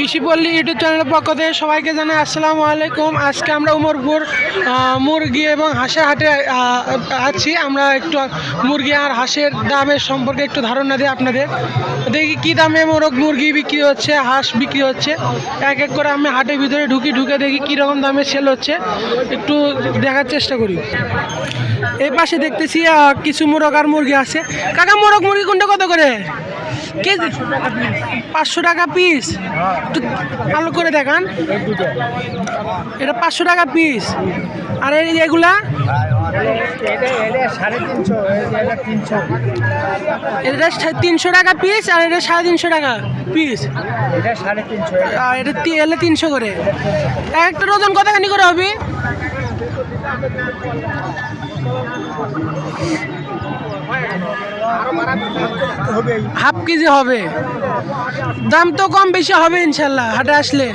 কৃষিপল্লী YouTube চ্যানেলের পক্ষ থেকে সবাইকে জানাই আসসালামু আলাইকুম। আজকে আমরা উমরপুর মুরগি এবং হাঁসের হাটে আছি। আমরা একটু মুরগি আর হাঁসের দামের সম্পর্কে একটু ধারণা দিই আপনাদের। দেখি কী দামে মোরগ মুরগি বিক্রি হচ্ছে, হাঁস বিক্রি হচ্ছে। এক এক করে আমি হাটের ভিতরে ঢুকি, ঢুকে দেখি কী রকম দামে সেল হচ্ছে। একটু দেখার চেষ্টা করি। এই পাশে দেখতেছি কিছু মোরগ আর মুরগি আছে। কাকা, মোরগ মুরগি কোনটা কত করে? কেজি পাঁচশো টাকা পিস একটু ভালো করে দেখান। এটা পাঁচশো টাকা পিস আর এগুলা? এটা তিনশো টাকা পিস আর এটা সাড়ে তিনশো টাকা পিস আর এটা তিনশো করে। এক একটা ওজন কতখানি করে হবে? হাফ কেজি হবে। দাম তো কম বেশি হবে ইনশাল্লাহ, হাটে আসলে।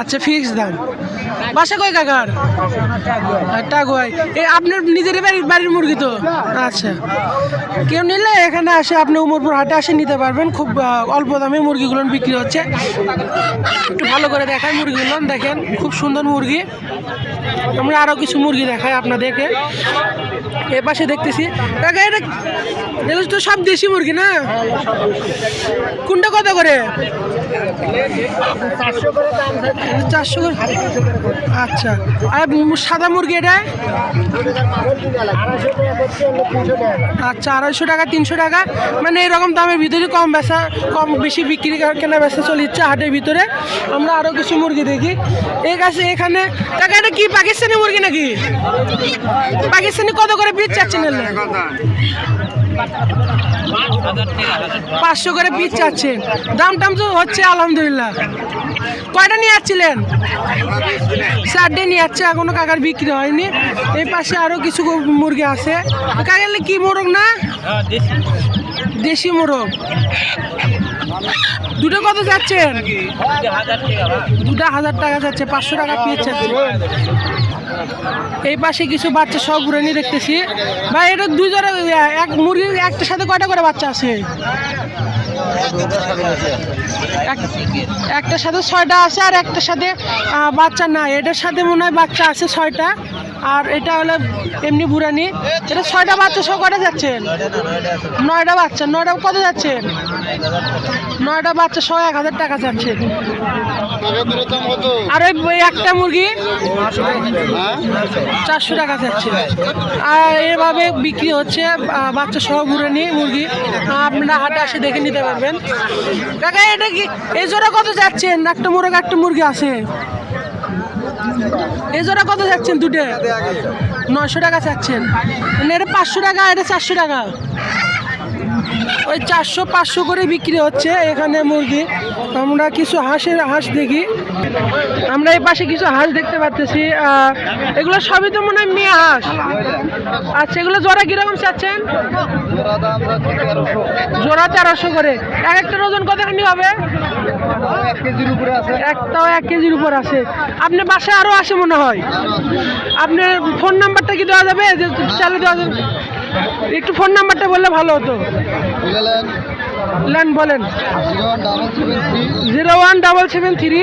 আচ্ছা ফিক্স দাম। বাসা কয় কাকার? টাকুয়াই এই আপনার নিজের বাড়ির বাড়ির মুরগি তো? আচ্ছা। কেউ নিলে এখানে আসে, আপনি উমরপুর হাটে আসে নিতে পারবেন। খুব অল্প দামে মুরগিগুলো বিক্রি হচ্ছে। একটু ভালো করে দেখায় মুরগিগুলো, দেখেন, খুব সুন্দর মুরগি। আমরা আরও কিছু মুরগি দেখাই আপনাদেরকে। এ পাশে দেখতেছি। কাকা, এটা এগুলো তো সব দেশি মুরগি না? কোনটা কত করে? চারশো করে। আচ্ছা। আর সাদা মুরগি এটা? আচ্ছা আড়াইশো টাকা, তিনশো টাকা। মানে এরকম দামের ভিতরে কম বেচা, কম বেশি বিক্রি করা- কেনা বেচা চলিচ্ছে হাটের ভিতরে। আমরা আরও কিছু মুরগি দেখি। এই কাছে এখানে, কাকা, এটা কি পাকিস্তানি মুরগি নাকি? পাকিস্তানি কত করে পিস চাচ্ছেন? পাঁচশো করে পিস চাচ্ছেন দাম টাম তো হচ্ছে, আলহামদুলিল্লাহ। কয়টা নিয়ে যাচ্ছিলেন চারটে নিয়ে যাচ্ছে এখনও কাকার বিক্রি হয়নি। এই পাশে আরও কিছু মুরগি আছে। কাকার কি মোরগ না? দেশি মোরগ। দুটো কত যাচ্ছেন? দুটা হাজার টাকা যাচ্ছে, পাঁচশো টাকা পিস যাচ্ছে। এই পাশে কিছু বাচ্চা সব ঘুরে নিয়ে দেখতেছি। ভাই, এটা দুই জোড়া, এক মুরগি একটার সাথে কয়টা করে বাচ্চা আছে? এক- একটার সাথে ছয়টা আছে আর একটার সাথে বাচ্চা নাই। এটার সাথে মনে হয় বাচ্চা আছে ছয়টা। আর এটা হলো এমনি বুড়ানি। এটা ছয়টা বাচ্চা সব কটা যাচ্ছেন নয়টা বাচ্চা। নয়টা কত যাচ্ছেন নয়টা বাচ্চা সহ এক হাজার টাকা যাচ্ছে। আর ওই একটা মুরগি চারশো টাকা যাচ্ছে। আর এভাবে বিক্রি হচ্ছে বাচ্চা সহ নিয়ে মুরগি। আপনারা হাটে আসে দেখে নিতে পারবেন। কাকা, এটা কি এই জোড়া কত যাচ্ছেন একটা মুরগ, একটা মুরগি আছে। জোড়া কত যাচ্ছেন দুটো? নশো টাকা চাচ্ছেন। মানে এটা পাঁচশো টাকা এটা চারশো টাকা। ওই চারশো, পাঁচশো করে বিক্রি হচ্ছে এখানে মুরগি। আমরা কিছু হাঁসের হাঁস দেখি। আমরা এই পাশে কিছু হাঁস দেখতে পাচ্ছি এগুলো সবই তো মনে হয় মেয়ে হাঁস। আচ্ছা এগুলো জোড়া কীরকম চাচ্ছেন? জোড়া তেরোশো করে। এক একটা ওজন কতখানি হবে? একটাও এক কেজির উপর আছে। আপনার বাসায় আরও আসে মনে হয়? আপনার ফোন নাম্বারটা কি দেওয়া যাবে? চালু দেওয়া যাবে? একটু ফোন নাম্বারটা বললে ভালো হতো। ল্যান্ড বলেন। Zero one double seven three.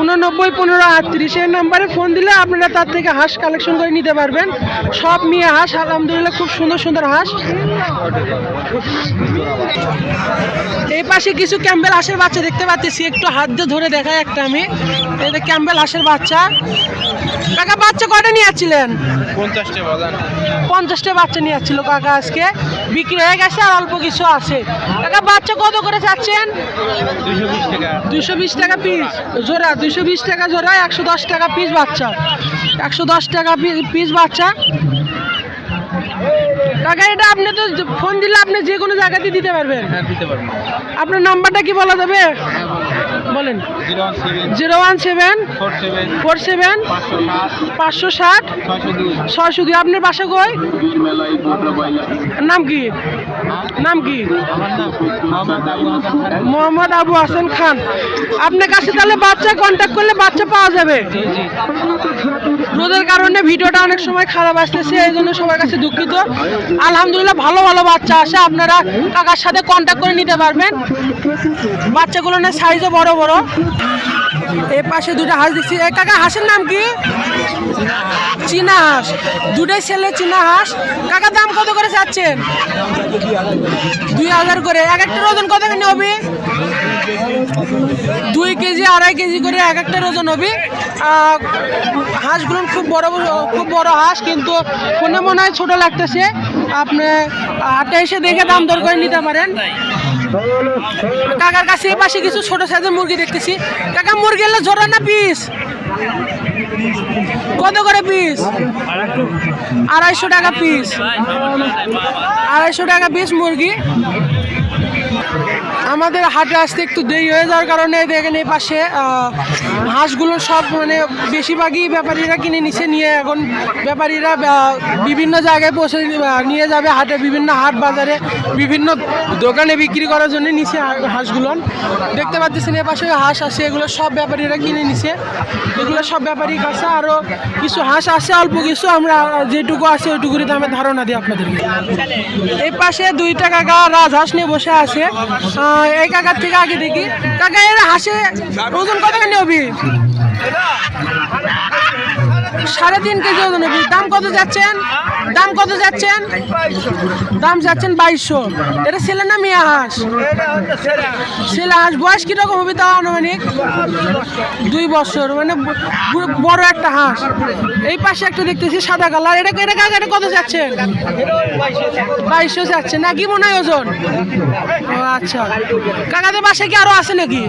উননব্বই পনেরো আটত্রিশ। এই নাম্বারে ফোন দিলে আপনারা তার থেকে হাঁস কালেকশন করে নিতে পারবেন। সব মেয়ে হাঁস আলহামদুলিল্লাহ খুব সুন্দর সুন্দর হাঁস। এই পাশে কিছু ক্যাম্বেল হাঁসের বাচ্চা দেখতে পাচ্ছি। একটু হাত দিয়ে ধরে দেখায় একটা আমি। এটা ক্যাম্বেল হাঁসের বাচ্চা। কাকা বাচ্চা কটা নিয়ে যাচ্ছিলেন পঞ্চাশটা বাচ্চা নিয়ে যাচ্ছিল কাকা আজকে। বিক্রি হয়ে গেছে আর অল্প কিছু আছে। কাকা, বাচ্চা কত করে চাচ্ছেন? দুশো বিশ টাকা পিস জোড়া দুশো বিশ টাকা জোড়া, একশো দশ টাকা পিস বাচ্চা। একশো দশ টাকা পিস বাচ্চা। কাকা এটা আপনি তো ফোন দিলে আপনি যে কোনো জায়গাতে দিতে পারবেন। হ্যাঁ দিতে পারব। আপনার নাম্বারটা কি বলা যাবে? বলেন। Zero one seven. Four seven. পাঁচশো ষাট ছয়শো দুই। আপনার বাসা কই? নাম কি? নাম কি? মোহাম্মদ আবু হাসান খান। আপনার কাছে তাহলে বাচ্চা কন্ট্যাক্ট করলে বাচ্চা পাওয়া যাবে। রোদের কারণে ভিডিওটা অনেক সময় খারাপ আসতেছে এই জন্য সবার কাছে দুঃখিত। আলহামদুলিল্লাহ, ভালো ভালো বাচ্চা আসে আপনারা কাকার সাথে কন্ট্যাক্ট করে নিতে পারবেন। বাচ্চাগুলো না সাইজও বড় বড়। এ পাশে দুটো হাঁস দিচ্ছি এ কাকা, হাঁসের নাম কি? চীনা হাঁস। দুটাই ছেলে, চীনা হাঁস। কাকা, দাম কত করে চাচ্ছেন? দুই হাজার করে। এক একটা ওজন কত হবে দুই কেজি, আড়াই কেজি করে এক একটা ওজন হবে। হাঁসগুলো খুব বড় খুব বড় হাঁস, কিন্তু ফোনে মনে হয় ছোটো লাগতেছে। আপনি হাটে এসে দেখে দাম দর করে নিতে পারেন। কাকার কাছে পাশে কিছু ছোট সাইজের মুরগি দেখতেছি। কাকা, মুরগি এলে জোড়া না পিস? কত করে পিস? আড়াইশো টাকা পিস। আড়াইশো টাকা পিস মুরগি। আমাদের হাটে আসতে একটু দেরি হয়ে যাওয়ার কারণে দেখেন এই পাশে হাঁসগুলো সব মানে বেশিরভাগই ব্যাপারীরা কিনে নিচ্ছে নিয়ে এখন ব্যাপারীরা বিভিন্ন জায়গায় পৌঁছে নিয়ে যাবে হাটে, বিভিন্ন হাট বাজারে, বিভিন্ন দোকানে বিক্রি করার জন্য নিচে হাঁসগুলো। দেখতে পাচ্ছেন এ পাশে হাঁস আছে, এগুলো সব ব্যাপারীরা কিনে নিছে। এগুলো সব ব্যাপারী কাছে আরও কিছু হাঁস আছে, অল্প কিছু আমরা যেটুকু আছে ওইটুকুর দামে ধারণা দিই আপনাদেরকে। এই পাশে দুইটা কাকা রাজহাঁস নিয়ে বসে আছে। এই কাকার থেকে আগে দেখি। কাকা এর হাসে ওজন কত নেবি? সাড়ে তিন কেজি ওজন দাম কত যাচ্ছেন? দাম কত যাচ্ছেন? দাম যাচ্ছেন বাইশশো। এটা ছেলে না মেয়ে হাঁস। ছেলে হাঁস। বয়স কীরকম হবে তাও আনুমানিক? দুই বছর। মানে বড় একটা হাঁস। এই পাশে একটা দেখতেছি সাদা কালার। এটা এটা কাকা এটা কত যাচ্ছেন? বাইশশো যাচ্ছে। না, কি মনে হয় ওজন? আচ্ছা। কাকাদের বাসায় কি আরও আছে নাকি?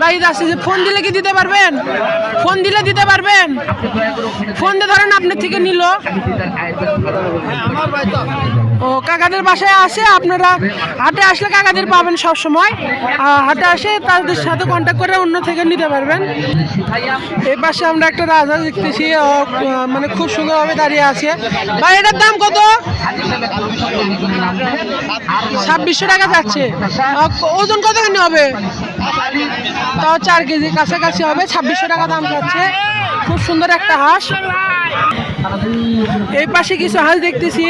বাড়িতে আছে যে ফোন দিলে কি দিতে পারবেন? ফোন দিলে দিতে পারবেন? ফোন দিয়ে ধরেন আপনার থেকে নিল। ও, কাকাদের বাসায় আসে, আপনারা হাটে আসলে কাকাদের পাবেন সব সময় হাটে আসে, তাদের সাথে কন্ট্যাক্ট করে অন্য থেকে নিতে পারবেন। এই পাশে আমরা একটা রাজা দেখতেছি মানে খুব সুন্দরভাবে দাঁড়িয়ে আছে। ভাই, এটার দাম কত? ছাব্বিশশো টাকা যাচ্ছে। ওজন কতখানি হবে? তাও চার কেজি, কাছাকাছি হবে, ছাব্বিশশো টাকা দাম যাচ্ছে। খুব সুন্দর একটা হাঁস। এই পাশে কিছু হাঁস দেখতেছি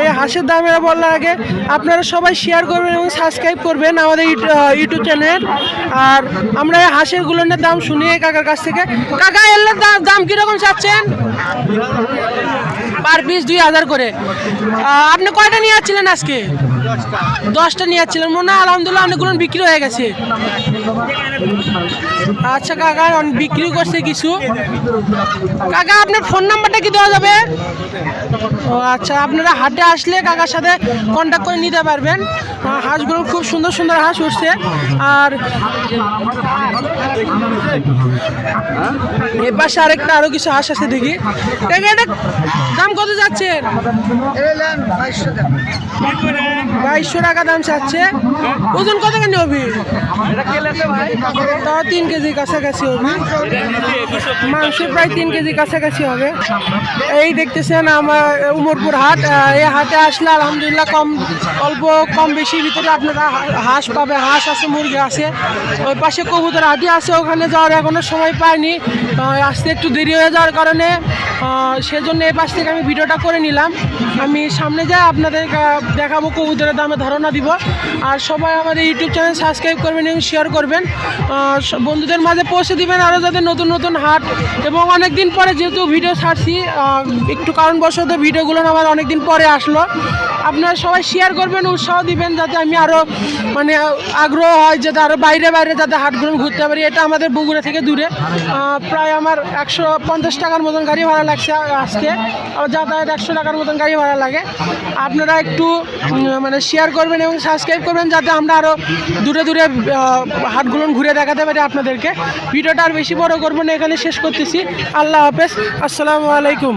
এই হাঁসের দাম এরা বলার আগে আপনারা সবাই শেয়ার করবেন এবং সাবস্ক্রাইব করবেন আমাদের ইউট- ইউটিউব চ্যানেল আর আমরা এই হাঁসের গুলোনের দাম শুনি কাকার কাছ থেকে কাকা, এর দাম কীরকম চাচ্ছেন? পার পিস দুই হাজার করে। আপনি কয়টা নিয়ে যাচ্ছিলেন আজকে? দশটা নিয়ে যাচ্ছিলেন মনে হয় আলহামদুলিল্লাহ অনেকগুলো বিক্রি হয়ে গেছে। আচ্ছা কাকা বিক্রি করছে কিছু। কাকা, আপনার ফোন নাম্বারটা কি দেওয়া যাবে? ও আচ্ছা আপনারা হাটে আসলে কাকার সাথে কন্ট্যাক্ট করে নিতে পারবেন। হাঁসগুলো খুব সুন্দর সুন্দর হাঁস উঠছে। আর এ পাশে আরেকটা আরও কিছু হাঁস আছে দেখি। এটা কত যাচ্ছে বাইশশো টাকা। দাম চাচ্ছে। ওজন কত কেন হবে তাও তিন কেজি কাছাকাছি হবে মাংস প্রায় তিন কেজি কাছাকাছি হবে। এই দেখতেছেন আমার উমরপুর হাট। এই হাটে আসলে আলহামদুলিল্লাহ কম অল্প কম বেশি ভিতরে আপনারা হাঁস পাবে। হাঁস আছে মুরগি আছে। ওই পাশে কবুতর হাটি আছে। ওখানে যাওয়ার এখনও সময় পাইনি। আহ, আসতে একটু দেরি হয়ে যাওয়ার কারণে। সেজন্য এই পাশ থেকে আমি ভিডিওটা করে নিলাম। আমি সামনে যাই আপনাদের দেখাবো কবুতরের দামে ধারণা দিব। আর সবাই আমাদের ইউটিউব চ্যানেল সাবস্ক্রাইব করবেন এবং শেয়ার করবেন। বন্ধুদের মাঝে পৌঁছে দিবেন আরও যাতে নতুন নতুন হাট এবং অনেক দিন পরে যেহেতু ভিডিও ছাড়ছি একটু কারণবশত ভিডিওগুলো আমার অনেক দিন পরে আসলো। আপনারা সবাই শেয়ার করবেন, উৎসাহ দিবেন যাতে আমি আরও মানে আগ্রহ হয় যাতে আরও বাইরে বাইরে যাতে হাটগুলো ঘুরতে পারি। এটা আমাদের বগুড়া থেকে দূরে। প্রায় আমার একশো পঞ্চাশ টাকার মতন গাড়ি ভাড়া লাগছে আজকে। যাতায়াত একশো টাকার মতন গাড়ি ভাড়া লাগে। আপনারা একটু মানে শেয়ার করবেন এবং সাবস্ক্রাইব করবেন যাতে আমরা আরও দূরে দূরে হাটগুলো ঘুরে দেখাতে পারি আপনাদেরকে। ভিডিওটা আর বেশি বড় করব না, এখানে শেষ করতেছি। আল্লাহ হাফেজ। আসসালামু আলাইকুম।